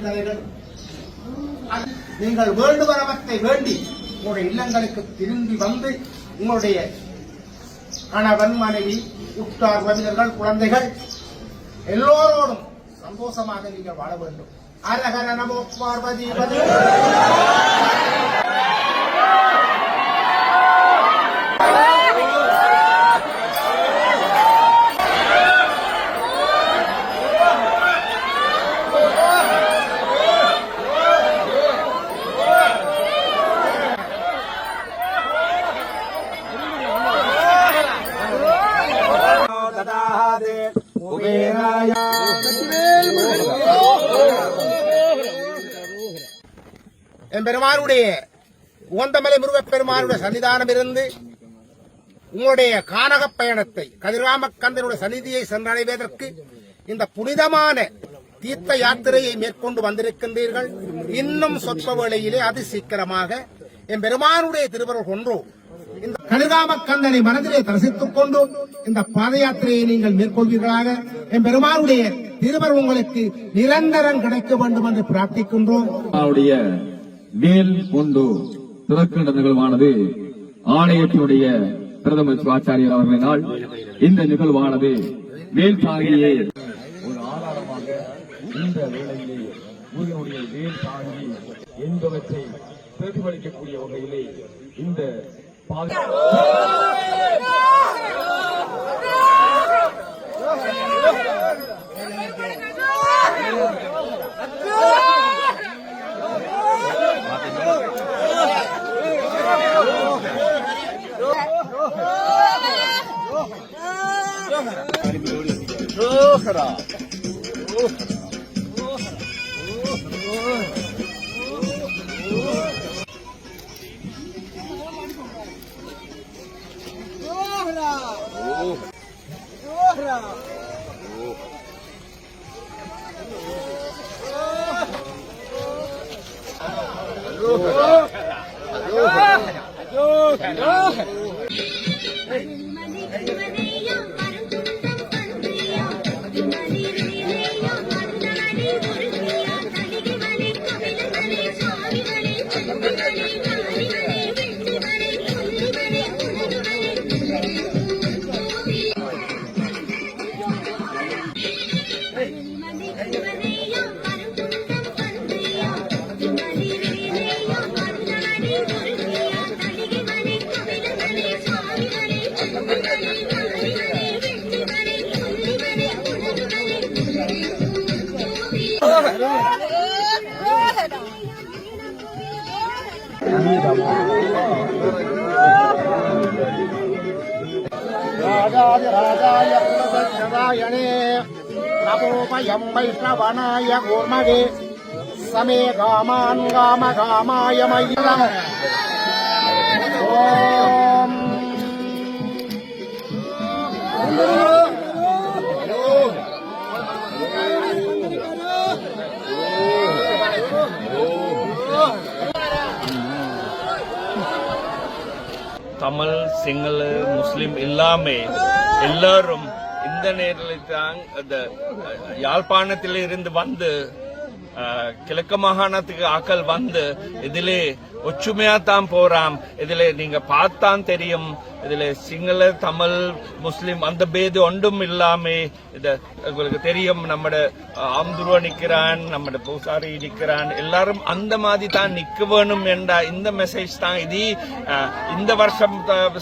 கூடி நீங்கள் வேண்டுவரவத்தை வேண்டி உங்களுடைய இல்லங்களுக்கு திரும்பி வந்து உங்களுடைய கணவன் மனைவி உற்றார் உறவினர்கள் குழந்தைகள் எல்லோரோடும் சந்தோஷமாக நீங்கள் வாழ வேண்டும். அரகர நமோ பார்வதி பெருமானுடைய உகந்தமலை முருகப்பெருமானுடைய சன்னிதானம் இருந்து உங்களுடைய கானக பயணத்தை கதிராமக்கந்தனுடைய சந்நிதியை சென்றடைவதற்கு இந்த புனிதமான தீர்த்த யாத்திரையை மேற்கொண்டு வந்திருக்கின்றீர்கள். இன்னும் சொற்ப வேளையிலே அதி சீக்கிரமாக என் பெருமானுடைய திருவருள் கொன்றோ இந்த கதிராமக்கந்தனை மனதிலே தரிசித்துக் கொண்டு இந்த பாத யாத்திரையை நீங்கள் மேற்கொள்வீர்களாக. என் பெருமானுடைய திருவர் உங்களுக்கு நிரந்தரம் கிடைக்க வேண்டும் என்று பிரார்த்திக்கின்றோம். மேல் கொண்டு திறக்கின்ற நிகழ்வானது ஆணையத்தினுடைய பிரதம சிவாச்சாரியர் அவர்களினால் இந்த நிகழ்வானது வேல் தாகியே ஒரு ஆதாரமாக இந்த வேளையிலே முருகனுடைய வேல் தாகி என்பவற்றை பிரதிபலிக்கக்கூடிய வகையிலே இந்த பாதுகாப்பு பாத ராஜாதிராஜாய குலசதாயனே நவோமயம் வைஷ்ணவனாய கூர்மகே சமே காமான் காம காமாய மய்யம் ஓம் தமிழ் சிங்கள முஸ்லிம் எல்லாமே எல்லாரும் இந்த நேரில் தான் அந்த யாழ்ப்பாணத்தில் இருந்து வந்து கிழக்கு மாகாணத்துக்கு ஆக்கள் வந்து இதிலே ஒற்றுமையா தான் போறாம். இதுல நீங்க பார்த்தான் தெரியும். இதுல சிங்கள தமிழ் முஸ்லிம் அந்த பேது ஒன்றும் இல்லாம இத உங்களுக்கு தெரியும். நம்ம ஆம்துருவ நிக்கிறான் நம்ம பூசாரி நிக்கிறான். எல்லாரும் அந்த மாதிரி தான் நிக்க வேணும் என்றா இந்த மெசேஜ் தான் இது இந்த வருஷம்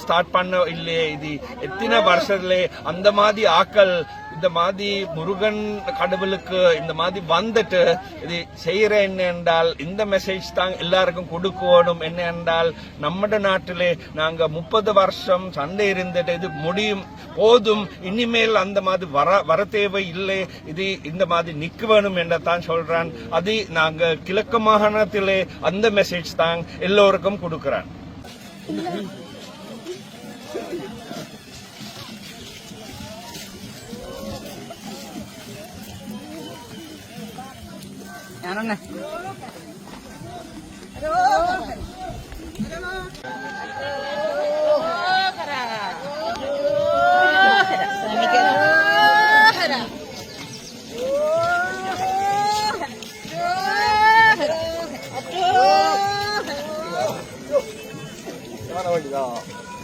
ஸ்டார்ட் பண்ண இல்லையே இது. எத்தனை வருஷத்துல அந்த மாதிரி ஆக்கள் இந்த மாதிரி முருகன் கடவுளுக்கு இந்த மாதிரி வந்துட்டு இது செய்யற என்ன என்றால் இந்த மெசேஜ் தான் எல்லாருக்கும் கொடுக்கணும் என்ன என்றால் நம்ம நாட்டிலே நாங்க முப்பது வருஷம் சண்டை இருந்துட்டு இது முடியும் போதும் இனிமேல் அந்த மாதிரி வர வர தேவை இல்லை இது இந்த மாதிரி நிக்க வேணும் என்றதான் சொல்றான். அது நாங்க கிழக்கு மாகாணத்திலே அந்த மெசேஜ் தான் எல்லோருக்கும் கொடுக்கிறான். ఏమన్నా Gracias.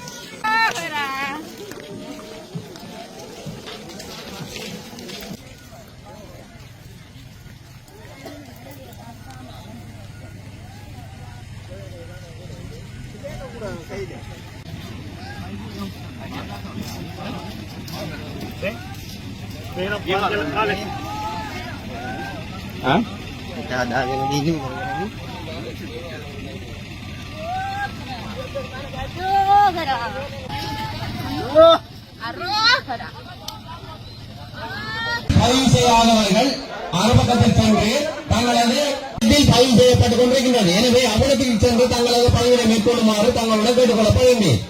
பதிவு செய்யாதவர்கள் மறுபக்கத்தில் சென்று தங்களது வீட்டில் பதிவு செய்யப்பட்டுக் கொண்டிருக்கின்றது எனவே அவனத்தில் சென்று தங்களது பதிவினை மேற்கொள்ளுமாறு தங்களுடன் கேட்டுக் கொள்ளப்படுகின்றேன்